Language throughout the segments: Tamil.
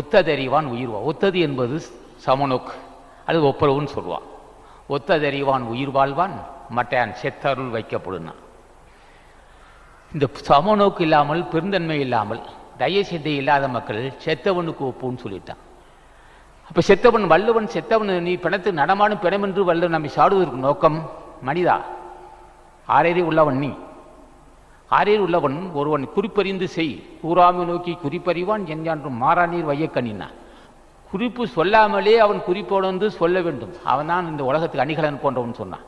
ஒத்ததறிவான் உயிர்வா ஒத்தது என்பது சமநோக்கு அது ஒப்புரவுன்னு சொல்லுவான். ஒத்ததறிவான் உயிர் வாழ்வான் மட்டையான் செத்தருள் வைக்கப்படுனா. இந்த சமநோக்கு இல்லாமல் பெருந்தன்மை இல்லாமல் தயசித்தை இல்லாத மக்கள் செத்தவனுக்கு ஒப்புன்னு சொல்லிட்டான். அப்ப செத்தவன் வள்ளுவன் செத்தவன் நீ பிணத்து நடமாடும் பிணம் என்று வள்ளுவன் நம்மை சாடுவதற்கு நோக்கம் மனிதா. ஆறேறி உள்ளவன் நீ. ஆறேறி உள்ளவன் ஒருவன் குறிப்பறிந்து செய் கூறாமை நோக்கி குறிப்பறிவான் எஞ்சான்றும் மாறாநீர் வையக்கண்ணினா குறிப்பு சொல்லாமலே அவன் குறிப்போடு வந்து சொல்ல வேண்டும். அவன் தான் இந்த உலகத்துக்கு அணிகலன் போன்றவன் சொன்னான்.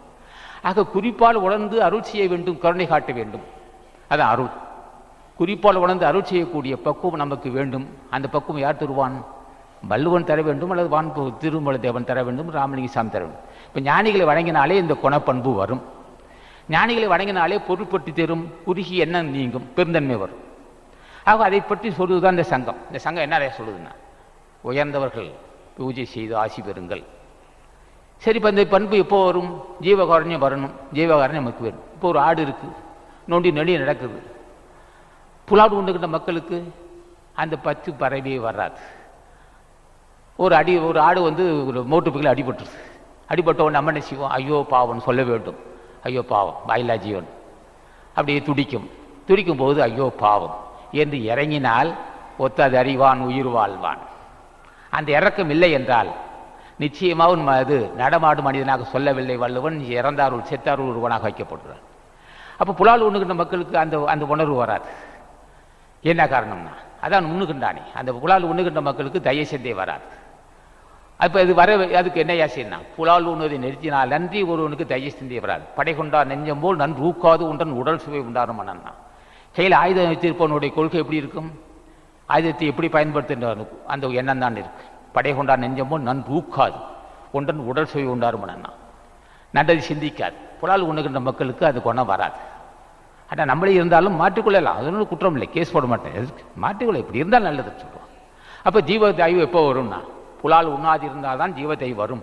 ஆக குறிப்பால் உணர்ந்து அருள் செய்ய வேண்டும் கருணை காட்ட வேண்டும். அதான் அருள். குறிப்பால் உணர்ந்து அருள் செய்யக்கூடிய பக்குவம் நமக்கு வேண்டும். அந்த பக்குவம் யார் தருவான்? வள்ளுவன் தர வேண்டும் அல்லது வான் திருமலை தேவன் தர வேண்டும் ராமலிங்க சாமி தர வேண்டும். இப்போ ஞானிகளை வழங்கினாலே இந்த குணப்பண்பு வரும். ஞானிகளை வணங்கினாலே பொருட்பட்டு தரும் உருகி என்ன நீங்கும் பெருந்தன்மை வரும். ஆக அதை பற்றி சொல்லுதுதான் இந்த சங்கம். இந்த சங்கம் என்ன சொல்லுதுன்னா உயர்ந்தவர்கள் பூஜை செய்து ஆசி பெறுங்கள். சரி இப்போ இந்த பண்பு எப்போ வரும்? ஜீவகாரண்யம் வரணும். ஜீவகாரண்யம் நமக்கு வேணும். இப்போ ஒரு ஆடு இருக்குது நோண்டி நொடி நடக்குது. புலாடு உண்டுகின்ற மக்களுக்கு அந்த பத்து பறவையே வராது. ஒரு அடி ஒரு ஆடு வந்து ஒரு மோட்டு அடிபட்டுருது. அடிபட்ட உடனே நம்ம என்ன செய்வோம்? ஐயோ பாவம்னு சொல்ல வேண்டும். ஐயோ பாவம் வாயிலா ஜீவன் அப்படியே துடிக்கும். துடிக்கும் போது ஐயோ பாவம். என்று இறங்கினால் ஒத்தது அறிவான் உயிர் வாழ்வான். அந்த இறக்கம் இல்லை என்றால் நிச்சயமாக உன் அது நடமாடும் மனிதனாக சொல்லவில்லை வள்ளுவன் இறந்தாருள் செத்தாருள் ஒருவனாக வைக்கப்படுறான் அப்போ புலால் உண்ணுகின்ற மக்களுக்கு அந்த அந்த உணர்வு வராது. என்ன காரணம்னா அதான் உண்ணுகின்றானே. அந்த புலால் உண்ணுகின்ற மக்களுக்கு தயசந்தே வராது. அப்போ இது வர அதுக்கு என்ன யாசினா புலால் உணவை நிறுத்தினால் நன்றி ஒருவனுக்கு தயசந்தே வராது படை கொண்டா நெஞ்சம் போல் நன்று ஊக்காது உண்டன் உடல் சுவை உண்டாரும் மன்னன்னா கையில் ஆயுதம் வைத்திருப்பவனுடைய கொள்கை எப்படி இருக்கும்? ஆயுதத்தை எப்படி பயன்படுத்துகின்ற அந்த எண்ணம் தான் இருக்கு. படை கொண்டா நெஞ்சம் போல் நன்று ஊக்காது உண்டன் உடல் சுவை உண்டாரும் மன்னன்னா நல்லது சிந்திக்காது. புலால் உண்ணுகின்ற மக்களுக்கு அது குணம் வராது. ஆனால் நம்மளே இருந்தாலும் மாற்றிக்கொள்ளலாம். அது ஒன்றும் குற்றம் இல்லை. கேஸ் போட மாட்டேன். எதுக்கு? மாற்றிக்கொள்ள. இப்படி இருந்தால் நல்லதுன்னு சொல்லுவோம் அப்போ ஜீவ தாய்வு எப்போ வரும்னா? புலால் உண்ணாதிருந்தால் தான் ஜீவத்தை வரும்.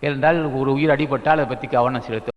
என்றால் ஒரு உயிர் அடிபட்டால் அதை பற்றி கவனம் செலுத்த